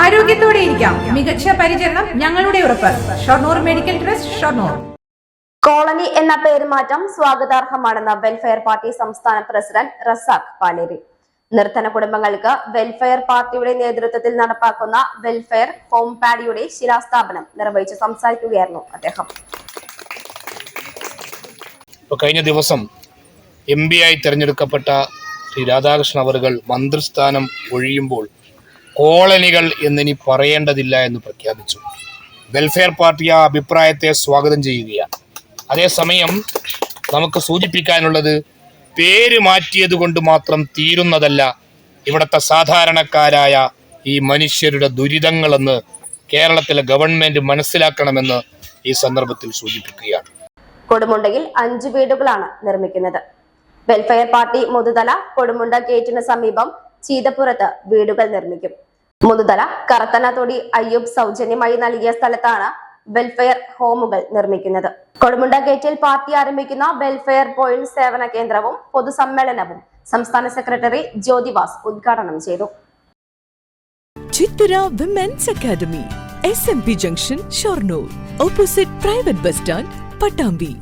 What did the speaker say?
ആരോഗ്യത്തോടെ ഇരിക്കാം. മികച്ച പരിചരണം ഞങ്ങളുടെ ഉറപ്പ്. Shoranur medical trust Shoranur. Colony എന്ന പേരുമാറ്റം സ്വാഗതാർഹമാണെന്ന് വെൽഫെയർ പാർട്ടി സംസ്ഥാന പ്രസിഡന്റ് റസാഖ് പാലേരി. നിർധന കുടുംബങ്ങൾക്ക് വെൽഫെയർ പാർട്ടിയുടെ നേതൃത്വത്തിൽ നടപ്പാക്കുന്ന വെൽഫെയർ ഹോം പാഡിയുടെ ശിലാസ്ഥാപനം നിർവഹിച്ച് സംസാരിക്കുകയായിരുന്നു അദ്ദേഹം. കഴിഞ്ഞ ദിവസം എം പി ആയി തിരഞ്ഞെടുക്കപ്പെട്ട ശ്രീ രാധാകൃഷ്ണൻ അവറുകൾ മന്ത്രിസ്ഥാനം ഒഴിയുമ്പോൾ കോളനികൾ എന്നിനി പറയേണ്ടതില്ല എന്ന് പ്രഖ്യാപിച്ചു. വെൽഫെയർ പാർട്ടി ആ അഭിപ്രായത്തെ സ്വാഗതം ചെയ്യുകയാണ്. അതേസമയം നമുക്ക് സൂചിപ്പിക്കാനുള്ളത് പേര് മാറ്റിയത് കൊണ്ട് മാത്രം തീരുന്നതല്ല ഇവിടുത്തെ സാധാരണക്കാരായ ഈ മനുഷ്യരുടെ ദുരിതങ്ങളെന്ന് കേരളത്തിലെ ഗവൺമെന്റ് മനസ്സിലാക്കണമെന്ന് ഈ സന്ദർഭത്തിൽ സൂചിപ്പിക്കുകയാണ്. കൊടുമുണ്ടയിൽ അഞ്ചു വീടുകളാണ് നിർമ്മിക്കുന്നത്. വെൽഫെയർ പാർട്ടി മുതുതല കൊടുമുണ്ട ഗേറ്റിന് സമീപം ചീതപ്പുറത്ത് വീടുകൾ നിർമ്മിക്കും. മുതുതല കറത്തനാതൊടി അയ്യൂബ് സൗജന്യമായി നൽകിയ സ്ഥലത്താണ് വെൽഫെയർ ഹോമുകൾ നിർമ്മിക്കുന്നത്. കൊടുമുണ്ട ഗേറ്റിൽ പാർട്ടി ആരംഭിക്കുന്ന വെൽഫെയർ പോയിന്റ് സേവന കേന്ദ്രവും പൊതുസമ്മേളനവും സംസ്ഥാന സെക്രട്ടറി ജ്യോതിവാസ് ഉദ്ഘാടനം ചെയ്തു. Chithara women's academy S M P junction Shoranur opposite private bus stand Pattambi